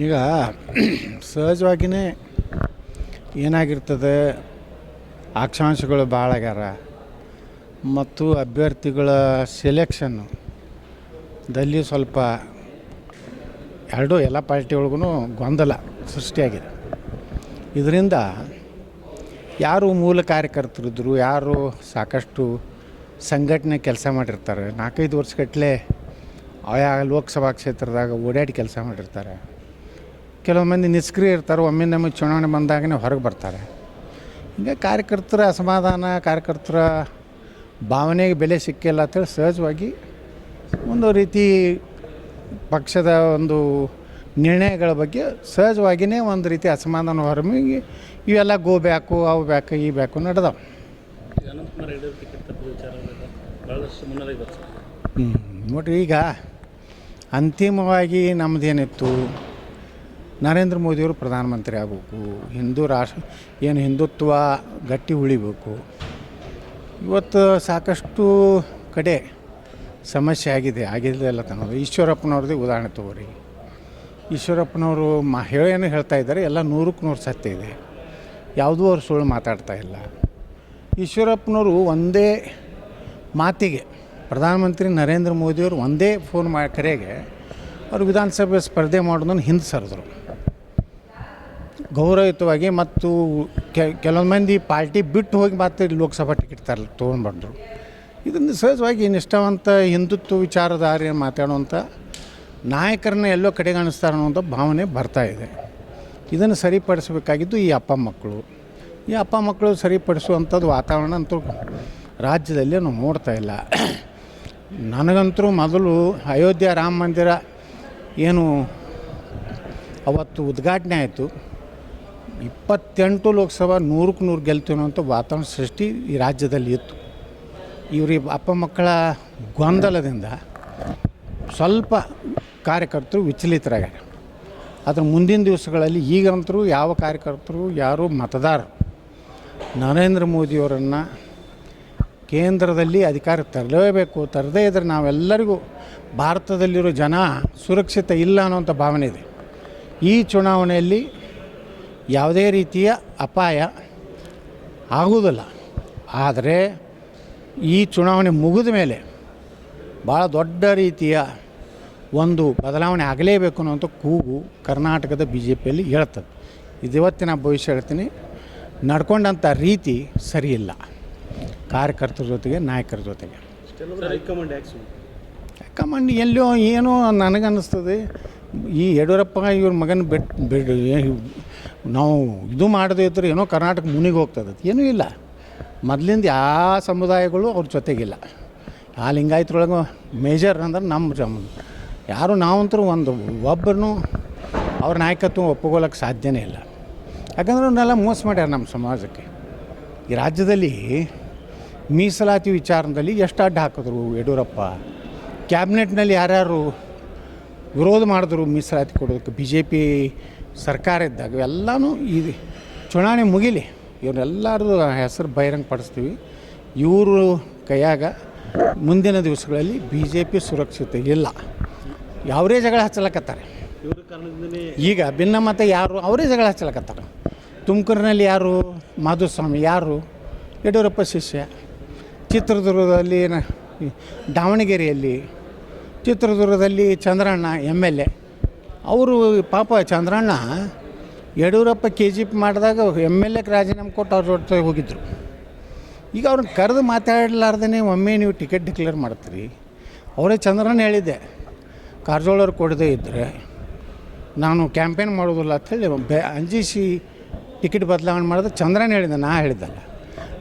ಈಗ ಸಹಜವಾಗಿಯೇ ಏನಾಗಿರ್ತದೆ? ಆಕ್ಷಾಂಶಗಳು ಭಾಳ ಆಗ್ಯಾರ ಮತ್ತು ಅಭ್ಯರ್ಥಿಗಳ ಸೆಲೆಕ್ಷನ್ನು ದಲ್ಲಿ ಸ್ವಲ್ಪ ಎರಡೂ ಎಲ್ಲ ಪಾರ್ಟಿ ಒಳಗೂ ಗೊಂದಲ ಸೃಷ್ಟಿಯಾಗಿದೆ. ಇದರಿಂದ ಯಾರು ಮೂಲ ಕಾರ್ಯಕರ್ತರಿದ್ದರು ಯಾರು ಸಾಕಷ್ಟು ಸಂಘಟನೆ ಕೆಲಸ ಮಾಡಿರ್ತಾರೆ, ನಾಲ್ಕೈದು ವರ್ಷಗಟ್ಟಲೆ ಆಯಾ ಲೋಕಸಭಾ ಕ್ಷೇತ್ರದಾಗ ಓಡಾಡಿ ಕೆಲಸ ಮಾಡಿರ್ತಾರೆ. ಕೆಲವು ಮಂದಿ ನಿಷ್ಕ್ರಿಯ ಇರ್ತಾರೆ ಒಮ್ಮೆ ನಮಗೆ ಚುನಾವಣೆ ಬಂದಾಗನೇ ಹೊರಗೆ ಬರ್ತಾರೆ. ಹಿಂಗೆ ಕಾರ್ಯಕರ್ತರ ಅಸಮಾಧಾನ ಕಾರ್ಯಕರ್ತರ ಭಾವನೆಗೆ ಬೆಲೆ ಸಿಕ್ಕಿಲ್ಲ ಅಂತೇಳಿ ಸಹಜವಾಗಿ ಒಂದು ರೀತಿ ಪಕ್ಷದ ಒಂದು ನಿರ್ಣಯಗಳ ಬಗ್ಗೆ ಸಹಜವಾಗಿಯೇ ಒಂದು ರೀತಿ ಅಸಮಾಧಾನ ಹೊರಮಿ ಇವೆಲ್ಲ ಗೋ ಬ್ಯಾಕು ಅವು ಬ್ಯಾಕು ಈ ಬ್ಯಾಕು ನಡೆದವು. ಹ್ಞೂ ನೋಡಿರಿ ಈಗ ಅಂತಿಮವಾಗಿ ನಮ್ಮದೇನಿತ್ತು ನರೇಂದ್ರ ಮೋದಿಯವರು ಪ್ರಧಾನಮಂತ್ರಿ ಆಗಬೇಕು. ಹಿಂದೂ ರಾಷ್ಟ್ರ, ಏನು ಹಿಂದುತ್ವ ಗಟ್ಟಿ ಉಳಿಬೇಕು. ಇವತ್ತು ಸಾಕಷ್ಟು ಕಡೆ ಸಮಸ್ಯೆ ಆಗಿದೆ. ಆಗಿದೆ ಎಲ್ಲ ತನ್ನೋದು ಈಶ್ವರಪ್ಪನವ್ರದ್ದು ಉದಾಹರಣೆ ತಗೋರಿ. ಈಶ್ವರಪ್ಪನವರು ಮಾ, ಹೇಳೇನು ಹೇಳ್ತಾ ಇದ್ದಾರೆ, ಎಲ್ಲ ನೂರಕ್ಕೆ ನೂರು ಸತ್ಯ ಇದೆ. ಯಾವುದೂ ಅವ್ರು ಸುಳ್ಳು ಮಾತಾಡ್ತಾ ಇಲ್ಲ. ಈಶ್ವರಪ್ಪನವರು ಒಂದೇ ಮಾತಿಗೆ, ಪ್ರಧಾನಮಂತ್ರಿ ನರೇಂದ್ರ ಮೋದಿಯವರು ಒಂದೇ ಫೋನ್ ಮಾ, ಕರೆಗೆ ಅವರು ವಿಧಾನಸಭೆ ಸ್ಪರ್ಧೆ ಮಾಡೋದನ್ನು ಹಿಂದೆ ಸರಿದ್ರು. ಗೌರವಯುತವಾಗಿ ಮತ್ತು ಕೆಲವೊಂದು ಮಂದಿ ಪಾರ್ಟಿ ಬಿಟ್ಟು ಹೋಗಿ ಮತ್ತೆ ಲೋಕಸಭಾ ಟಿಕೆಟ್ ತರ ತೊಗೊಂಡ್ಬಂದರು. ಇದನ್ನು ಸಹಜವಾಗಿ ನಿಷ್ಠಾವಂತ ಹಿಂದುತ್ವ ವಿಚಾರಧಾರೆ ಮಾತಾಡುವಂಥ ನಾಯಕರನ್ನ ಎಲ್ಲೋ ಕಡೆಗಾಣಿಸ್ತಾರೆ ಅನ್ನುವಂಥ ಭಾವನೆ ಬರ್ತಾ ಇದೆ. ಇದನ್ನು ಸರಿಪಡಿಸಬೇಕಾಗಿದ್ದು ಈ ಅಪ್ಪ ಮಕ್ಕಳು. ಈ ಅಪ್ಪ ಮಕ್ಕಳು ಸರಿಪಡಿಸುವಂಥದ್ದು ವಾತಾವರಣ ಅಂತೂ ರಾಜ್ಯದಲ್ಲಿ ನಾವು ನೋಡ್ತಾ ಇಲ್ಲ. ನನಗಂತರೂ ಮೊದಲು ಅಯೋಧ್ಯೆ ರಾಮ ಮಂದಿರ ಏನು ಅವತ್ತು ಉದ್ಘಾಟನೆ ಆಯಿತು. ಇಪ್ಪತ್ತೆಂಟು ಲೋಕಸಭಾ ನೂರಕ್ಕೆ ನೂರು ಗೆಲ್ತೀವಿ ವಾತಾವರಣ ಸೃಷ್ಟಿ ಈ ರಾಜ್ಯದಲ್ಲಿ ಇತ್ತು. ಇವರಿಗೆ ಅಪ್ಪ ಮಕ್ಕಳ ಗೊಂದಲದಿಂದ ಸ್ವಲ್ಪ ಕಾರ್ಯಕರ್ತರು ವಿಚಲಿತರಾಗ್ಯಾರ. ಆದರೆ ಮುಂದಿನ ದಿವಸಗಳಲ್ಲಿ ಈಗಂತರೂ ಯಾವ ಕಾರ್ಯಕರ್ತರು, ಯಾರು ಮತದಾರರು? ನರೇಂದ್ರ ಮೋದಿಯವರನ್ನು ಕೇಂದ್ರದಲ್ಲಿ ಅಧಿಕಾರ ತರಲೇಬೇಕು. ತರದೇ ಇದ್ದರೆ ನಾವೆಲ್ಲರಿಗೂ ಭಾರತದಲ್ಲಿರೋ ಜನ ಸುರಕ್ಷಿತ ಇಲ್ಲ ಅನ್ನೋಂಥ ಭಾವನೆ ಇದೆ. ಈ ಚುನಾವಣೆಯಲ್ಲಿ ಯಾವುದೇ ರೀತಿಯ ಅಪಾಯ ಆಗುವುದಿಲ್ಲ. ಆದರೆ ಈ ಚುನಾವಣೆ ಮುಗಿದ ಮೇಲೆ ಭಾಳ ದೊಡ್ಡ ರೀತಿಯ ಒಂದು ಬದಲಾವಣೆ ಆಗಲೇಬೇಕು ಅನ್ನೋಂಥ ಕೂಗು ಕರ್ನಾಟಕದ ಬಿ ಜೆ ಪಿಯಲ್ಲಿ ಹೇಳ್ತದೆ ಇದು ಇವತ್ತಿನ ಭವಿಷ್ಯ ಹೇಳ್ತೀನಿ. ನಡ್ಕೊಂಡಂಥ ರೀತಿ ಸರಿಯಿಲ್ಲ. ಕಾರ್ಯಕರ್ತರ ಜೊತೆಗೆ ನಾಯಕರ ಜೊತೆಗೆ. ಹೈಕಮಾಂಡ್ ಎಲ್ಲೋ ಏನೋ ನನಗನ್ನಿಸ್ತದೆ. ಈ ಯಡಿಯೂರಪ್ಪ ಇವ್ರ ಮಗನ ಬಿಟ್ಟು ಬಿಡ್ ನಾವು ಇದು ಮಾಡದೇ ಇದ್ರೆ ಏನೋ ಕರ್ನಾಟಕ ಮುನಿಗೆ ಹೋಗ್ತದೆ. ಏನೂ ಇಲ್ಲ. ಮೊದಲಿಂದ ಯಾವ ಸಮುದಾಯಗಳು ಅವ್ರ ಜೊತೆಗಿಲ್ಲ. ಆ ಲಿಂಗಾಯತ್ರೊಳಗೆ ಮೇಜರ್ ಅಂದ್ರೆ ನಮ್ಮ ಜಮ್, ಯಾರು ನಾವಂತರೂ ಒಂದು ಒಬ್ಬರನ್ನು ಅವ್ರ ನಾಯಕತ್ವ ಒಪ್ಪಿಕೊಳ್ಳೋಕೆ ಸಾಧ್ಯನೇ ಇಲ್ಲ. ಯಾಕಂದ್ರೆ ಅವನ್ನೆಲ್ಲ ಮೋಸ ಮಾಡ್ಯಾರ ನಮ್ಮ ಸಮಾಜಕ್ಕೆ. ಈ ರಾಜ್ಯದಲ್ಲಿ ಮೀಸಲಾತಿ ವಿಚಾರದಲ್ಲಿ ಎಷ್ಟು ಅಡ್ಡ ಹಾಕಿದ್ರು ಯಡಿಯೂರಪ್ಪ. ಕ್ಯಾಬಿನೆಟ್ನಲ್ಲಿ ಯಾರ್ಯಾರು ವಿರೋಧ ಮಾಡಿದ್ರು ಮೀಸಲಾತಿ ಕೊಡೋದಕ್ಕೆ ಬಿ ಜೆ ಪಿ ಸರ್ಕಾರ ಇದ್ದಾಗ ಎಲ್ಲನೂ ಇದೆ ಚುನಾವಣೆ ಮುಗಿಲಿ. ಇವರೆಲ್ಲರದು ಹೆಸರು ಬಹಿರಂಗ ಪಡಿಸ್ತೀವಿ ಇವರು ಕೈಯಾಗ ಮುಂದಿನ ದಿವಸಗಳಲ್ಲಿ ಬಿ ಜೆ ಪಿ ಸುರಕ್ಷಿತ ಇಲ್ಲ. ಯಾವರೇ ಜಗಳ ಹಚ್ಚಲಕತ್ತಾರೆ. ಈಗ ಭಿನ್ನ ಭಿನ್ನಮತ ಯಾರು ಅವರೇ ಜಗಳ ಹಚ್ಚಲಕತ್ತಾರೆ. ತುಮಕೂರಿನಲ್ಲಿ ಯಾರು, ಮಾಧುಸ್ವಾಮಿ ಯಾರು, ಯಡಿಯೂರಪ್ಪ ಶಿಷ್ಯ, ಚಿತ್ರದುರ್ಗದಲ್ಲಿ ದಾವಣಗೆರೆಯಲ್ಲಿ, ಚಿತ್ರದುರ್ಗದಲ್ಲಿ ಚಂದ್ರಣ್ಣ ಎಂ ಎಲ್ ಎ ಅವರು ಪಾಪ Chandranna Yediyurappa K J P ಮಾಡಿದಾಗ ಎಂ ಎಲ್ ಎಗೆ ರಾಜೀನಾಮೆ ಕೊಟ್ಟು ಅವ್ರ ಜೊತೆ ಹೋಗಿದ್ದರು ಈಗ ಅವ್ರನ್ನ ಕರೆದು ಮಾತಾಡಲಾರ್ದೇ ಒಮ್ಮೆ ನೀವು ಟಿಕೆಟ್ ಡಿಕ್ಲೇರ್ ಮಾಡ್ತೀರಿ. ಅವರೇ ಚಂದ್ರಣ್ಣ ಹೇಳಿದ್ದೆ ಕಾರಜೋಳವ್ರು ಕೊಡದೇ ಇದ್ದರೆ ನಾನು ಕ್ಯಾಂಪೇನ್ ಮಾಡೋದಿಲ್ಲ ಅಂಥೇಳಿ ಬೆ ಅಂಜಿಸಿ ಟಿಕೆಟ್ ಬದಲಾವಣೆ ಮಾಡಿದ್ರೆ ಚಂದ್ರನ ಹೇಳಿದ್ದೆ, ನಾ ಹೇಳಿದ್ದಲ್ಲ.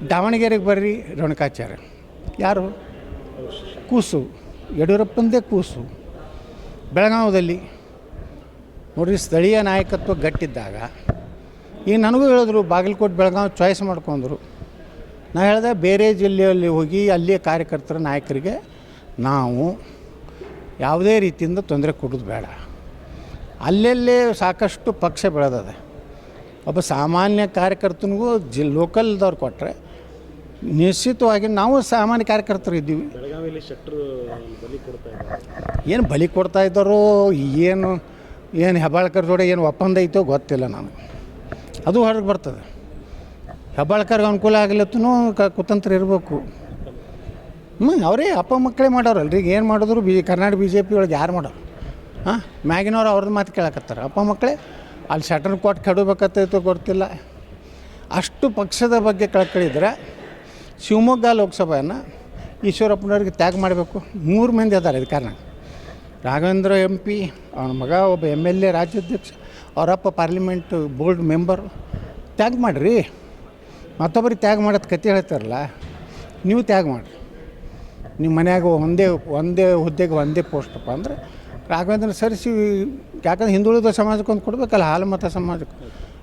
ದಾವಣಗೆರೆಗೆ ಬರ್ರಿ, ರೇಣುಕಾಚಾರ್ಯ. ಯಾರು? ಕೂಸು. ಯಡಿಯೂರಪ್ಪಂದೇ ಕೂಸು. ಬೆಳಗಾವದಲ್ಲಿ. ನೋಡ್ರಿ ಸ್ಥಳೀಯ ನಾಯಕತ್ವ ಗಟ್ಟಿದ್ದಾಗ ಈಗ ನನಗೂ ಹೇಳಿದ್ರು ಬಾಗಲಕೋಟೆ ಬೆಳಗಾವಿ ಚಾಯ್ಸ್ ಮಾಡ್ಕೊಂಡ್ರು. ನಾನು ಹೇಳಿದೆ ಬೇರೆ ಜಿಲ್ಲೆಯಲ್ಲಿ ಹೋಗಿ ಅಲ್ಲಿಯ ಕಾರ್ಯಕರ್ತರ ನಾಯಕರಿಗೆ ನಾವು ಯಾವುದೇ ರೀತಿಯಿಂದ ತೊಂದರೆ ಕೊಡೋದು ಬೇಡ. ಅಲ್ಲೆಲ್ಲೇ ಸಾಕಷ್ಟು ಪಕ್ಷ ಬೆಳೆದದೆ. ಒಬ್ಬ ಸಾಮಾನ್ಯ ಕಾರ್ಯಕರ್ತನಿಗೂ ಜಿ ಲೋಕಲ್ದವ್ರು ಕೊಟ್ಟರೆ ನಿಶ್ಚಿತವಾಗಿ ನಾವು ಸಾಮಾನ್ಯ ಕಾರ್ಯಕರ್ತರು ಇದ್ದೀವಿ ಏನು ಬಲಿ ಕೊಡ್ತಾ ಇದ್ದಾರೋ ಏನು ಏನು ಹೆಬ್ಬಾಳ್ಕರ್ ಜೋಡಿ ಏನು ಒಪ್ಪಂದ ಐತೋ ಗೊತ್ತಿಲ್ಲ ನನಗೆ ಅದು ಹೊರಗೆ ಬರ್ತದೆ. ಹೆಬ್ಬಾಳ್ಕರ್ಗೆ ಅನುಕೂಲ ಆಗಲತ್ತೂ ಕ ಕುತಂತ್ರ ಇರಬೇಕು. ಹ್ಞೂ ಅವರೇ ಅಪ್ಪ ಮಕ್ಕಳೇ ಮಾಡೋರಲ್ರಿ ಈಗ ಏನು ಮಾಡಿದ್ರು B Karnataka B J P ಒಳಗೆ ಯಾರು ಮಾಡೋರು? ಹಾಂ, ಮ್ಯಾಗಿನವ್ರು ಅವ್ರದ್ದು ಮಾತು ಕೇಳಕತ್ತಾರ. ಅಪ್ಪ ಮಕ್ಕಳೇ, ಅಲ್ಲಿ ಶಟರ್ ಕೊಟ್ಟು ಕೆಡಬೇಕತ್ತೈತೋ ಗೊತ್ತಿಲ್ಲ. ಅಷ್ಟು ಪಕ್ಷದ ಬಗ್ಗೆ ಕಳ್ಕಳಿದ್ರೆ ಶಿವಮೊಗ್ಗ ಲೋಕಸಭೆಯನ್ನು ಈಶ್ವರಪ್ಪನವ್ರಿಗೆ ತ್ಯಾಗ ಮಾಡಬೇಕು. ಮೂರು ಮಂದಿ ಅದಾರೆ ಇದು ಕಾರಣ ರಾಘವೇಂದ್ರ ಎಂ ಪಿ ಅವನ ಮಗ ಒಬ್ಬ ಎಂ ಎಲ್ ಎ ರಾಜ್ಯಾಧ್ಯಕ್ಷ ಅವರಪ್ಪ ಪಾರ್ಲಿಮೆಂಟ್ ಬೋರ್ಡ್ ಮೆಂಬರು ತ್ಯಾಗ ಮಾಡಿರಿ. ಮತ್ತೊಬ್ಬರಿಗೆ ತ್ಯಾಗ ಮಾಡೋದು ಕತೆ ಹೇಳ್ತಾರಲ್ಲ ನೀವು ತ್ಯಾಗ ಮಾಡಿರಿ. ನಿಮ್ಮ ಮನ್ಯಾಗ ಒಂದೇ ಒಂದೇ ಹುದ್ದೆಗೆ ಒಂದೇ ಪೋಸ್ಟಪ್ಪ ಅಂದ್ರೆ ರಾಘವೇಂದ್ರ ಸರಿಸಿ ಯಾಕಂದ್ರೆ ಹಿಂದುಳಿದ ಸಮಾಜಕ್ಕೆ ಒಂದು ಕೊಡಬೇಕಲ್ಲ ಹಾಲು ಮತ ಸಮಾಜಕ್ಕೆ.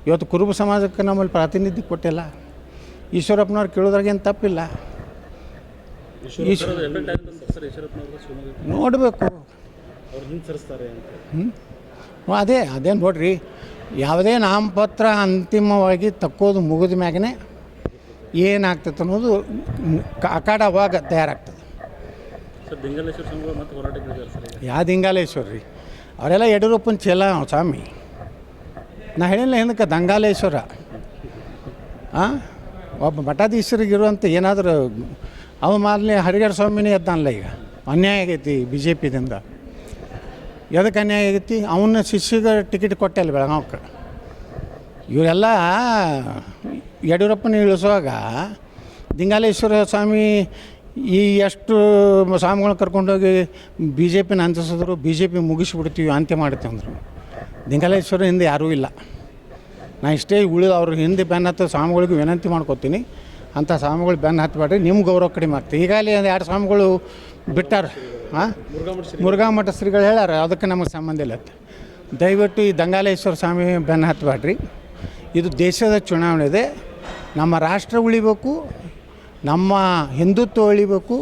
ಇವತ್ತು ಕುರುಬ ಸಮಾಜಕ್ಕೆ ನಮ್ಮಲ್ಲಿ ಪ್ರಾತಿನಿಧ್ಯ ಕೊಟ್ಟಿಲ್ಲ. ಈಶ್ವರಪ್ಪನವ್ರು ಕೇಳೋದ್ರಾಗೇನು ತಪ್ಪಿಲ್ಲ. ನೋಡಬೇಕು. ಹ್ಞೂ ಅದೇ ಅದೇನು ನೋಡ್ರಿ ಯಾವುದೇ ನಾಮಪತ್ರ ಅಂತಿಮವಾಗಿ ತಕ್ಕೋದು ಮುಗಿದ ಮ್ಯಾಗನೇ ಏನಾಗ್ತದೆ ಅನ್ನೋದು ಅಖಾಡವಾಗ ಅಖಾಡ ತಯಾರಾಗ್ತದೆ. ಯಾವ ದಿಂಗಾಲೇಶ್ವರ ರೀ ಅವರೆಲ್ಲ ಯಡಿಯೂರಪ್ಪನ ಚೆಲ್ಲ ಸ್ವಾಮಿ. ನಾ ಹೇಳಿಲ್ಲ ಹಿಂದಕ್ಕೆ ದಂಗಾಲೇಶ್ವರ? ಹಾಂ ಒಬ್ಬ ಮಠಾಧೀಶರಿಗಿರುವಂಥ ಏನಾದರೂ ಅವ ಹರಿಗರ ಹರಿಹರ ಸ್ವಾಮಿನೇ ಎದ್ದಾನಲ್ಲ ಈಗ. ಅನ್ಯಾಯ ಆಗೈತಿ ಬಿ ಜೆ ಪಿದಿಂದ ಎದಕ್ಕೆ ಅನ್ಯಾಯ ಆಗೈತಿ? ಅವನ ಶಿಷ್ಯಗೆ ಟಿಕೆಟ್ ಕೊಟ್ಟೆ ಕೊಟ್ಟಲ್ಲ ಬೆಳಗಾವಕ್ಕೆ ಇವರೆಲ್ಲ ಯಡಿಯೂರಪ್ಪನ ಇಳಿಸುವಾಗ ದಿಂಗಾಲೇಶ್ವರ ಸ್ವಾಮಿ ಈ ಎಷ್ಟು ಸ್ವಾಮಿಗಳನ್ನ ಕರ್ಕೊಂಡೋಗಿ ಬಿ ಜೆ ಪಿನ ಅಂತಿಸಿದ್ರು ಬಿ ಜೆ ಪಿ ಮುಗಿಸ್ಬಿಡ್ತೀವಿ ಅಂತ್ಯ ಮಾಡ್ತೀವಿ ಅಂದರು. ದಿಂಗಾಲೇಶ್ವರ ಹಿಂದೆ ಯಾರೂ ಇಲ್ಲ. ನಾ ಇಷ್ಟೇ ಉಳಿದು ಅವ್ರ ಹಿಂದೆ ಬೆನ್ನ ಹತ್ತು ಸ್ವಾಮಿಗಳಿಗೆ ವಿನಂತಿ ಮಾಡ್ಕೊತೀನಿ. ಅಂಥ ಸ್ವಾಮಿಗಳು ಬೆನ್ನ ಹತ್ತಬೇಡ್ರಿ ನಿಮ್ಮ ಗೌರವ ಕಡಿಮೆ ಆಗ್ತದೆ. ಈಗಾಗಲೇ ಒಂದು ಎರಡು ಸ್ವಾಮಿಗಳು ಬಿಟ್ಟಾರ. ಹಾಂ ಮುರುಘಾ ಮಠ ಶ್ರೀಗಳು ಹೇಳ್ಯಾರ ಅದಕ್ಕೆ ನಮಗೆ ಸಂಬಂಧ ಇಲ್ಲ ದಯವಿಟ್ಟು ಈ ದಂಗಾಲೇಶ್ವರ ಸ್ವಾಮಿ ಬೆನ್ನ ಹತ್ತಬೇಡ್ರಿ ಇದು ದೇಶದ ಚುನಾವಣೆ ಇದೆ. ನಮ್ಮ ರಾಷ್ಟ್ರ ಉಳಿಬೇಕು ನಮ್ಮ ಹಿಂದುತ್ವ ಉಳಿಬೇಕು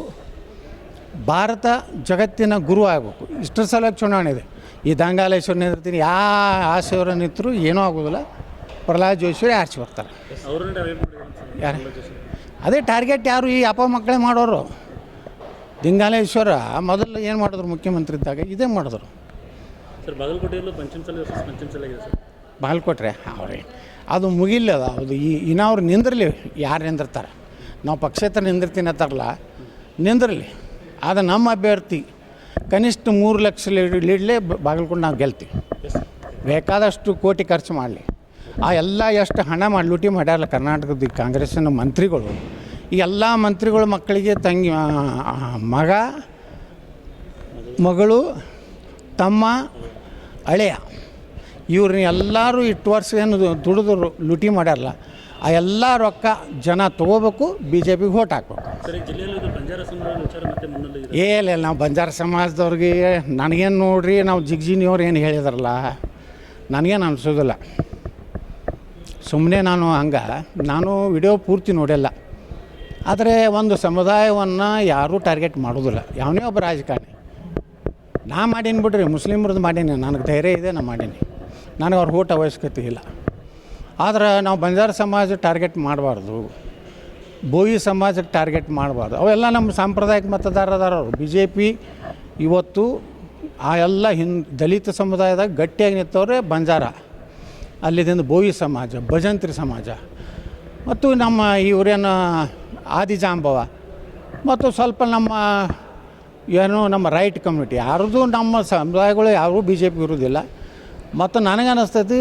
ಭಾರತ ಜಗತ್ತಿನ ಗುರು ಆಗಬೇಕು. ಇಷ್ಟರ ಸಲ ಚುನಾವಣೆ ಇದೆ. ಈ ದಂಗಾಲೇಶ್ವರ ನಿಂತಿರ್ತೀನಿ ಯಾ ಆಶೆಯವರ ನಿಂತರೂ ಏನೂ ಆಗೋದಿಲ್ಲ. ಪ್ರಹ್ಲಾದ್ ಜೋಶಿ ಆರಿಸಿ ಬರ್ತಾರೆ. ಟಾರ್ಗೆಟ್ ಯಾರು? ಅದೇ ಟಾರ್ಗೆಟ್ ಯಾರು ಈ ಅಪ್ಪ ಮಕ್ಕಳೇ ಮಾಡೋರು. ದಿಂಗಾಲೇಶ್ವರ ಮೊದಲು ಏನು ಮಾಡಿದ್ರು ಮುಖ್ಯಮಂತ್ರಿ ಇದ್ದಾಗ ಇದೇ ಮಾಡಿದ್ರು. ಸರ್ ಬಾಗಲಕೋಟೆಯಲ್ಲೂ ಪಂಚಮಸಾಲಿ ವರ್ಸಸ್ ಪಂಚಮಸಾಲಿ ಆಗಿದೆ ಸರ್. ಬಾಗಲಕೋಟ್ರೆ ಅವ್ರೆ. ಅದು ಮುಗಿಲ್ಲ ಅದು ಈ ಇನ್ನವ್ರು ನಿಂದಿರಲಿ ಯಾರು ನಿಂದಿರ್ತಾರೆ? ನಾವು ಪಕ್ಷೇತರ ನಿಂದಿರ್ತೀನಿ ಅಂತಾರಲ್ಲ ನಿಂದಿರಲಿ. ಅದು ನಮ್ಮ ಅಭ್ಯರ್ಥಿ ಕನಿಷ್ಠ ಮೂರು ಲಕ್ಷ ಲೀಡ್ಲೇ ಬಾಗಲಕೋಟೆ ನಾವು ಗೆಲ್ತೀವಿ. ಬೇಕಾದಷ್ಟು ಕೋಟಿ ಖರ್ಚು ಮಾಡಲಿ. ಆ ಎಲ್ಲ ಎಷ್ಟು ಹಣ ಮಾಡಿ ಲೂಟಿ ಮಾಡ್ಯಾರಲ್ಲ ಕರ್ನಾಟಕದ ಕಾಂಗ್ರೆಸ್ಸಿನ ಮಂತ್ರಿಗಳು ಈ ಎಲ್ಲ ಮಂತ್ರಿಗಳ ಮಕ್ಕಳಿಗೆ ತಂಗಿ ಮಗ ಮಗಳು ತಮ್ಮ ಹಳೆಯ. ಇವ್ರನ್ನ ಎಲ್ಲರೂ ಇಟ್ಟು ವರ್ಷ ಏನು ದುಡಿದು ಲೂಟಿ ಮಾಡ್ಯಾರಲ್ಲ ಆ ಎಲ್ಲ ರೊಕ್ಕ ಜನ ತೊಗೋಬೇಕು ಬಿ ಜೆ ಪಿಗೆ ಓಟ್ ಹಾಕ್ಬೇಕು ಏನಿಲ್ಲ ನಾವು ಬಂಜಾರ ಸಮಾಜದವ್ರಿಗೆ ನನಗೇನು ನೋಡ್ರಿ ನಾವು ಜಿಗ್ಜಿನಿಯವ್ರು ಏನು ಹೇಳಿದಾರಲ್ಲ ನನಗೇನು ಅನಿಸೋದಿಲ್ಲ. ಸುಮ್ಮನೆ ನಾನು ಹಂಗೆ ನಾನು ವಿಡಿಯೋ ಪೂರ್ತಿ ನೋಡಿಲ್ಲ ಆದರೆ ಒಂದು ಸಮುದಾಯವನ್ನು ಯಾರೂ ಟಾರ್ಗೆಟ್ ಮಾಡೋದಿಲ್ಲ. ಯಾವನೇ ಒಬ್ಬ ರಾಜಕಾರಣಿ. ನಾ ಮಾಡೀನಿ ಬಿಡ್ರಿ ಮುಸ್ಲಿಮ್ರದ್ದು ಮಾಡೀನಿ, ನನಗೆ ಧೈರ್ಯ ಇದೆ, ನಾ ಮಾಡೀನಿ. ನನಗೆ ಅವ್ರ ಊಟ ಅವಶ್ಯಕತೆ ಇಲ್ಲ. ಆದ್ರೆ ನಾವು ಬಂಜಾರ ಸಮಾಜ ಟಾರ್ಗೆಟ್ ಮಾಡಬಾರ್ದು. ಬೋಯಿ ಸಮಾಜಕ್ಕೆ ಟಾರ್ಗೆಟ್ ಮಾಡಬಾರ್ದು. ಅವೆಲ್ಲ ನಮ್ಮ ಸಾಂಪ್ರದಾಯಿಕ ಮತದಾರದಾರರು ಬಿ ಜೆ ಪಿ ಇವತ್ತು ಆ ಎಲ್ಲ ಹಿಂದ್ ದಲಿತ ಸಮುದಾಯದಾಗ ಗಟ್ಟಿಯಾಗಿ ನಿಂತವ್ರೆ ಬಂಜಾರ. ಅಲ್ಲಿದಿಂದ ಬೋಯಿ ಸಮಾಜ, ಭಜಂತ್ರಿ ಸಮಾಜ. ಮತ್ತು ನಮ್ಮ ಇವರೇನು ಆದಿಜಾಂಬವ. ಮತ್ತು ಸ್ವಲ್ಪ ನಮ್ಮ, ಏನು ನಮ್ಮ ರೈಟ್ ಕಮ್ಯುನಿಟಿ ಯಾರ್ದು ನಮ್ಮ ಸಮುದಾಯಗಳು ಯಾರೂ ಬಿ ಜೆ ಪಿ ಇರೋದಿಲ್ಲ ಮತ್ತು ನನಗೆ ಅನ್ನಿಸ್ತೈತಿ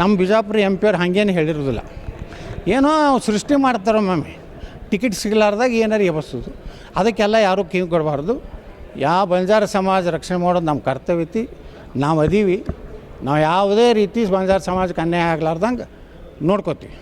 ನಮ್ಮ ಬಿಜಾಪುರ ಎಂ ಪಿ ಅವ್ರು ಹಾಗೇನು ಹೇಳಿರೋದಿಲ್ಲ ಏನೋ ಸೃಷ್ಟಿ ಮಾಡ್ತಾರೆ ಮಮ್ಮಿ ಟಿಕೆಟ್ ಸಿಗಲಾರ್ದಾಗ ಏನಾರು ಎಬ್ಬಿಸೋದು ಅದಕ್ಕೆಲ್ಲ ಯಾರೂ ಕಿವಿ ಕೊಡಬಾರ್ದು. ಯಾವ ಬಂಜಾರ ಸಮಾಜ ರಕ್ಷಣೆ ಮಾಡೋದು ನಮ್ಮ ಕರ್ತವ್ಯ ಐತಿ. ನಾವು ಅದೀವಿ ನಾವು ಯಾವುದೇ ರೀತಿ ಬಂಜಾರ ಸಮಾಜಕ್ಕೆ ಅನ್ಯಾಯ ಆಗ್ಲಾರ್ದಂಗೆ ನೋಡ್ಕೋತೀವಿ.